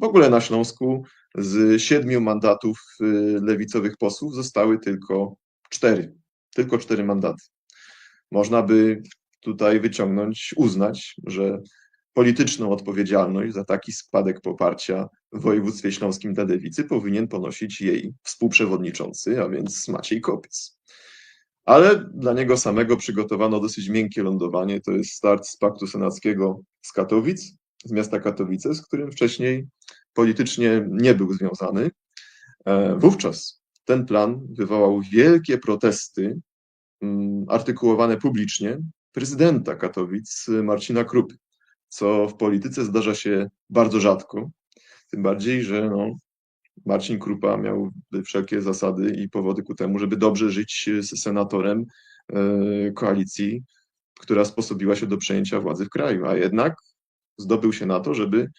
W ogóle na Śląsku z siedmiu mandatów y, lewicowych posłów zostały tylko cztery. Tylko cztery mandaty. Można by tutaj wyciągnąć, uznać, że polityczną odpowiedzialność za taki spadek poparcia w województwie śląskim dla lewicy powinien ponosić jej współprzewodniczący, a więc Maciej Kopiec. Ale dla niego samego przygotowano dosyć miękkie lądowanie. To jest start z Paktu Senackiego z Katowic, z miasta Katowice, z którym wcześniej politycznie nie był związany. E, Wówczas ten plan wywołał wielkie protesty, mm, artykułowane publicznie, prezydenta Katowic Marcina Krupy, co w polityce zdarza się bardzo rzadko. Tym bardziej, że no, Marcin Krupa miał wszelkie zasady i powody ku temu, żeby dobrze żyć z senatorem e, koalicji, która sposobiła się do przejęcia władzy w kraju, a jednak zdobył się na to, żeby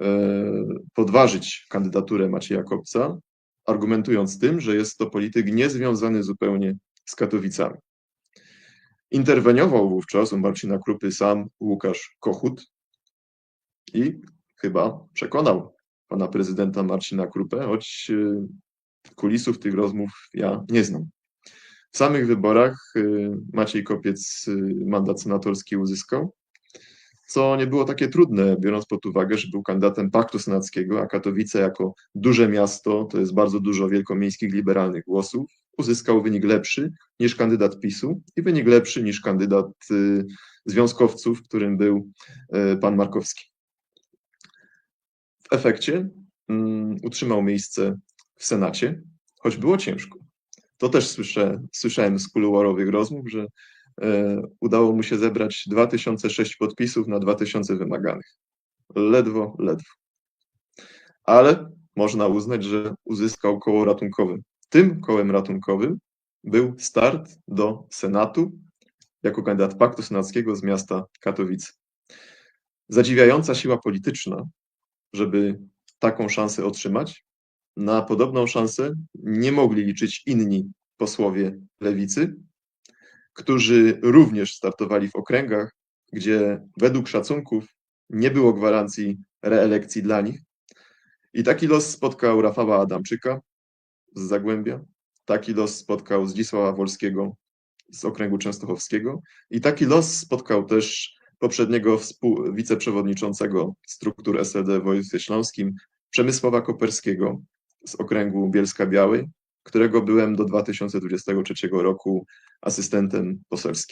e, podważyć kandydaturę Macieja Kopca, argumentując tym, że jest to polityk niezwiązany zupełnie z Katowicami. Interweniował wówczas u Marcina Krupy sam Łukasz Kochut i chyba przekonał pana prezydenta Marcina Krupę, choć e, kulisów tych rozmów ja nie znam. W samych wyborach e, Maciej Kopiec mandat senatorski uzyskał, co nie było takie trudne, biorąc pod uwagę, że był kandydatem Paktu Senackiego, a Katowice jako duże miasto, to jest bardzo dużo wielkomiejskich liberalnych głosów, uzyskał wynik lepszy niż kandydat PiSu i wynik lepszy niż kandydat y, związkowców, którym był y, pan Markowski. W efekcie um, utrzymał miejsce w Senacie, choć było ciężko. To też słyszę, słyszałem z kuluarowych rozmów, że udało mu się zebrać 2006 podpisów na 2000 wymaganych. Ledwo, ledwo. Ale można uznać, że uzyskał koło ratunkowe. Tym kołem ratunkowym był start do Senatu jako kandydat Paktu Senackiego z miasta Katowice. Zadziwiająca siła polityczna, żeby taką szansę otrzymać. Na podobną szansę nie mogli liczyć inni posłowie lewicy, którzy również startowali w okręgach, gdzie według szacunków nie było gwarancji reelekcji dla nich. I taki los spotkał Rafała Adamczyka z Zagłębia, taki los spotkał Zdzisława Wolskiego z okręgu częstochowskiego i taki los spotkał też poprzedniego wiceprzewodniczącego struktur SLD w województwie śląskim, Przemysława Koperskiego z okręgu Bielska-Białej, którego byłem do 2023 roku asystentem poselskim.